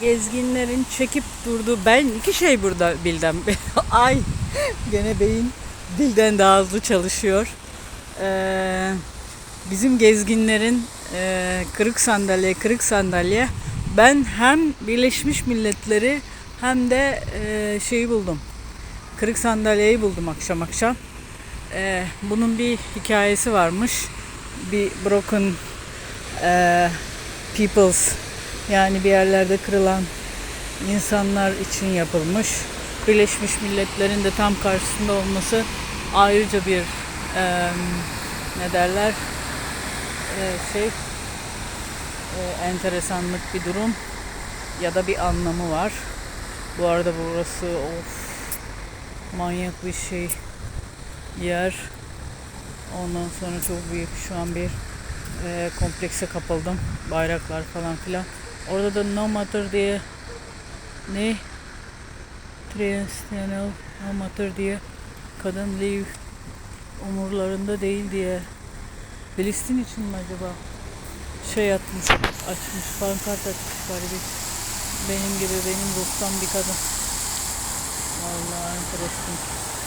gezginlerin çekip durduğu ben iki şey burada bildim. Ay gene beyin dilden daha hızlı çalışıyor. Ee, bizim gezginlerin e, kırık sandalye kırık sandalye ben hem Birleşmiş Milletleri hem de e, şeyi buldum. Kırık sandalyeyi buldum akşam akşam. Ee, bunun bir hikayesi varmış. Bir broken e, peoples yani bir yerlerde kırılan insanlar için yapılmış. Birleşmiş Milletler'in de tam karşısında olması ayrıca bir e, ne derler e, şey e, enteresanlık bir durum ya da bir anlamı var. Bu arada burası of manyak bir şey yer. Ondan sonra çok büyük şu an bir e, komplekse kapıldım. Bayraklar falan filan. Orada da No Matter diye ne? Transnational No Matter diye kadın leave umurlarında değil diye Filistin için mi acaba şey atmış, açmış, pankart açmış galiba. Benim gibi benim ruhtan bir kadın. Vallahi enteresan.